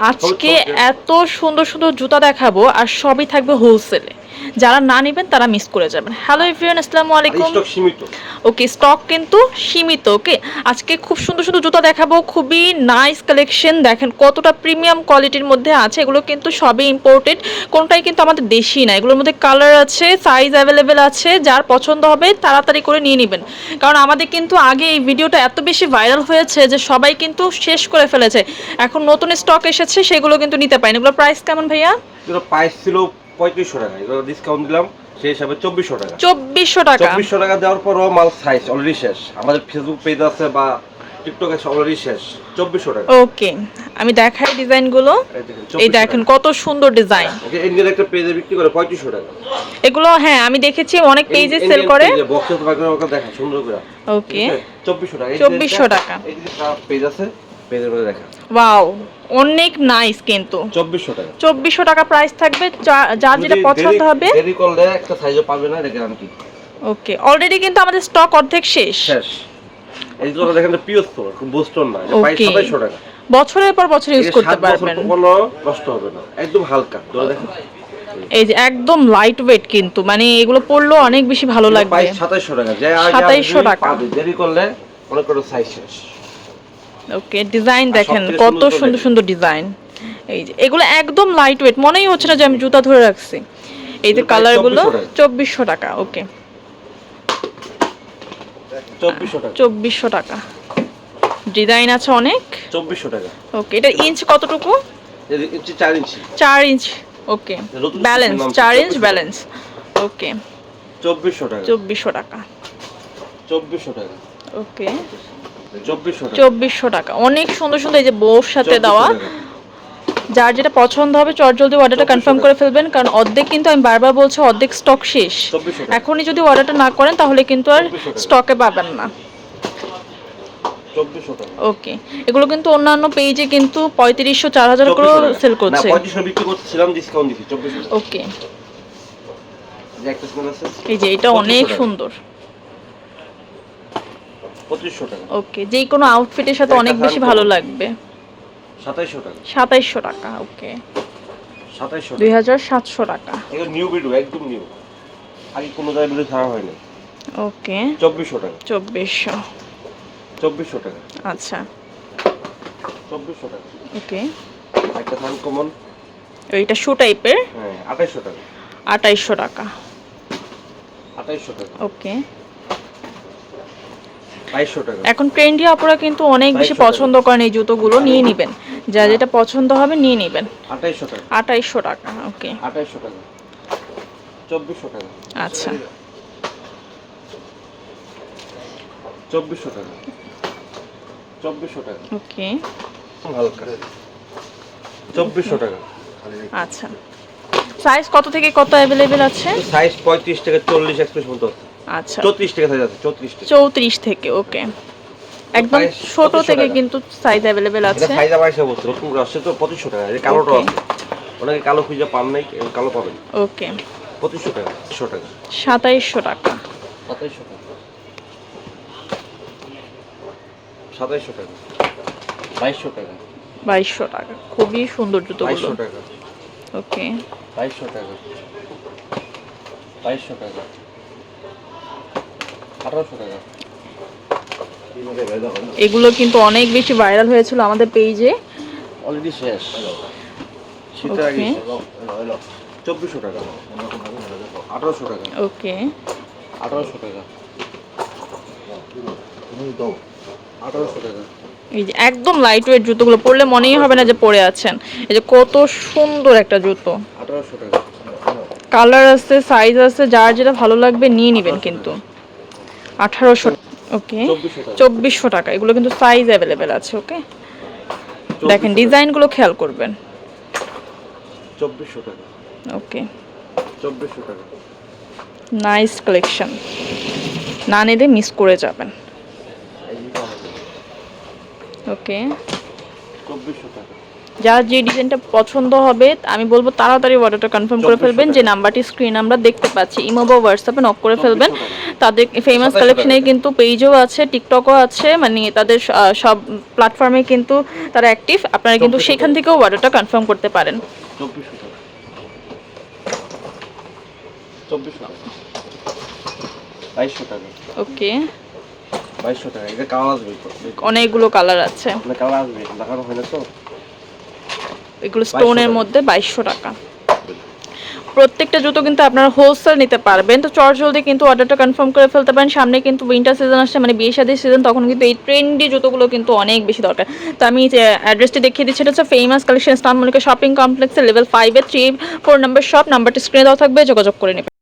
আজকে এত সুন্দর সুন্দর জুতা দেখাবো আর সবই থাকবে হোলসেলে যারা না নেবেন তারা মিস করে যাবেন। হ্যালো এভরিওয়ান আসসালামু আলাইকুম। স্টক সীমিত। ওকে স্টক কিন্তু সীমিত ওকে আজকে খুব সুন্দর সুন্দর জুতা দেখাবো খুবই নাইস কালেকশন দেখেন কতটা প্রিমিয়াম কোয়ালিটির মধ্যে আছে এগুলো কিন্তু সবই ইম্পোর্টেড কোনটাই কিন্তু আমাদের দেশি না এগুলোর মধ্যে কালার আছে সাইজ অ্যাভেলেবেল আছে যার পছন্দ হবে তাড়াতাড়ি করে নিয়ে নেবেন। কারণ আমাদের কিন্তু আগে এই ভিডিওটা এত বেশি ভাইরাল হয়েছে যে সবাই কিন্তু শেষ করে ফেলেছে। এখন নতুন স্টক এসেছে সেগুলো কিন্তু নিতে পারেন। এগুলো প্রাইস কেমন ভাইয়া? প্রাইস ছিল পঁয়ত্রিশশো টাকা। এগুলো ডিসকাউন্ট দিলাম সেই হিসাবে চব্বিশশো টাকা। চব্বিশশো টাকা। চব্বিশশো টাকা দেওয়ার পরও মাল সাইজ অলরেডি শেষ। আমাদের ফেসবুক পেজ আছে বা টিকটক অলরেডি শেষ। চব্বিশশো টাকা। ওকে আমি দেখাই ডিজাইনগুলো। এই দেখেন, এই দেখেন কত সুন্দর ডিজাইন এটা ইন্ডিয়ান একটা পেজে বিক্রি করে পঁয়ত্রিশশো টাকা। এগুলো হ্যাঁ আমি দেখেছি অনেক পেজে সেল করে। বক্সে তোমাকে আমাকে দেখা সুন্দর করে। ওকে চব্বিশশো টাকা। 2400 টাকা। এই যে পেজ আছে পেজের মধ্যে দেখা ওয়াও অনেক নাইস কিন্তু। চব্বিশশো টাকা। চব্বিশশো টাকা প্রাইস থাকবে যা- যেটা পছন্দ হবে। দেরি করলে একটা সাইজও পাবে না এটা গ্যারান্টি ওকে অলরেডি কিন্তু আমাদের স্টক অর্ধেক শেষ। শেষ। এইগুলো দেখেন পিওর বুস্টন না এটা টাকা। বছরের পর বছর ইউজ করতে পারবেন। কোনো নষ্ট হবে না একদম হালকা। ধরে দেখেন। এই যে একদম লাইট ওয়েট কিন্তু মানে এগুলো পরলেও অনেক বেশি ভালো লাগবে। প্রাইস সাতাইশশো টাকা। 2700 টাকা। দেরি করলে মনে করো সাইজ শেষ। ওকে ডিজাইন দেখেন কত সুন্দর সুন্দর ডিজাইন এই যে এগুলো একদম লাইট ওয়েট মনেই হচ্ছে না যে আমি জুতা ধরে রাখছি। এই যে কালারগুলো 2400 টাকা। চব্বিশশো টাকা ওকে চব্বিশশো টাকা। ডিজাইন আছে অনেক। চব্বিশশো টাকা। ওকে এটা ইঞ্চ কতটুকু? চার ইঞ্চি চার ইঞ্চ ওকে ব্যালেন্স চার ইঞ্চ ব্যালেন্স ওকে চব্বিশশো টাকা। চব্বিশশো টাকা। চব্বিশশো টাকা। ওকে চব্বিশশো টাকা। অনেক সুন্দর সুন্দর এই যে বউর সাথে দেওয়া। যার যেটা পছন্দ হবে চট জলদি অর্ডারটা কনফার্ম করে ফেলবেন কারণ অর্ধেক কিন্তু আমি বারবার বলছি অর্ধেক স্টক শেষ। এখনই যদি অর্ডারটা না করেন তাহলে কিন্তু আর স্টকে পাবেন না। ওকে এগুলো কিন্তু অন্যান্য পেজে কিন্তু পঁয়ত্রিশশো চার হাজার করে সেল করছে। ওকে এই যে এটা অনেক সুন্দর। পঁচিশশো টাকা। ওকে যে কোনো আউটফিটের সাথে অনেক বেশি ভালো লাগবে। সাতাইশশো টাকা। সাতাইশশো টাকা ওকে সাতাইশশো দুই টাকা হাজার সাতশো টাকা। এগুলো নিউ ভিডিও একদম নিউ আগে কোনো জায়গায় ভিডিও ছাড়া হয়নি। ওকে চব্বিশশো টাকা। চব্বিশশো। চব্বিশশো টাকা। আচ্ছা। চব্বিশশো টাকা। ওকে একটা থান কমন এইটা শু টাইপের হ্যাঁ আঠাইশশো টাকা। আটাইশশো টাকা। আঠাইশশো টাকা। ওকে এখন ট্রেন্ডি আপুরা কিন্তু অনেক বেশি পছন্দ করেন এই জুতোগুলো নিয়ে নেবেন। যা যেটা পছন্দ হবে নিয়ে নেবেন। আঠাইশশো টাকা। ওকে। আঠাইশশো টাকা। চব্বিশশো টাকা। আচ্ছা। চব্বিশশো টাকা। চব্বিশশো টাকা। ওকে। হালকা। চব্বিশশো টাকা। আচ্ছা। সাইজ কত থেকে কত অ্যাভেলেবেল আছে? সাইজ পঁয়ত্রিশ থেকে চল্লিশ একত্রিশ মতো আছে। আচ্ছা। চৌত্রিশ টাকা সাইজ আছে চৌত্রিশ টাকা। চৌত্রিশ থেকে ওকে একদম ছোট থেকে কিন্তু সাইজ এটা আছে। সাইজ আবার বলছে নতুন তো পঁচিশশো টাকা এই কালোটা আছে অনেকে কালো খুঁজে পান নাই কালো পাবেন। ওকে পঁচিশশো টাকা একশো টাকা। সাতাইশশো টাকা। সাতাইশশো টাকা। সাতাইশশো টাকা। বাইশশো টাকা। বাইশশো টাকা। খুবই সুন্দর জুতোগুলো। বাইশশো টাকা। ওকে বাইশশো টাকা। বাইশশো টাকা আঠারোশো টাকা। এগুলো কিন্তু অনেক বেশি ভাইরাল হয়েছিল আমাদের পেজে। অলরেডি শেষ। শীতের আগে চব্বিশশো টাকা। আঠারোশো টাকা। ওকে আঠারোশো টাকা। আঠারোশো টাকা। এই যে একদম লাইট ওয়েট জুতোগুলো পরলে মনেই হবে না যে পরে আছেন। এই যে কত সুন্দর একটা জুতো। কালার আছে সাইজ আছে যার যেটা ভালো লাগবে নিয়ে নেবেন কিন্তু। আঠারোশো ওকে। চব্বিশশো টাকা। এগুলো কিন্তু সাইজ অ্যাভেলেবেল আছে ওকে? দেখেন ডিজাইনগুলো খেয়াল করবেন। চব্বিশশো টাকা। ওকে। চব্বিশশো টাকা। নাইস কালেকশন না নিলে মিস করে যাবেন। ওকে। চব্বিশশো টাকা। যার যে ডিজাইনটা পছন্দ হবে আমি বলব তাড়াতাড়ি অর্ডারটা কনফার্ম করে ফেলবেন। যে নাম্বারটি স্ক্রিন আমরা দেখতে পাচ্ছি ইমো বা হোয়াটসঅ্যাপে নক করে ফেলবেন। 2400 তাদের ফেমাস 2700 কালেকশনে কিন্তু পেজও আছে টিকটকও আছে মানে তাদের সব প্ল্যাটফর্মে কিন্তু তারা অ্যাক্টিভ আপনারা কিন্তু সেখান থেকেও অর্ডারটা কনফার্ম করতে পারেন। ওকে। অনেকগুলো কালার আছে। এগুলো স্টোনের মধ্যে বাইশশো টাকা। প্রত্যেকটা জুতো কিন্তু আপনারা হোলসেল নিতে পারবেন। তো চট জলদি কিন্তু অর্ডারটা কনফার্ম করে ফেলতে পারেন। সামনে কিন্তু উইন্টার সিজন আসছে মানে বিয়ে শাদির সিজন তখন কিন্তু এই ট্রেন্ডি জুতোগুলো কিন্তু অনেক বেশি দরকার। তো আমি অ্যাড্রেসটি দেখিয়ে দিচ্ছি, এটা হচ্ছে famous collection Islam Mallika shopping কমপ্লেক্সের লেভেল ফাইভে থ্রি ফোর নাম্বার শপ নাম্বারটি স্ক্রিনে দেওয়া থাকবে, যোগাযোগ করে নেবেন।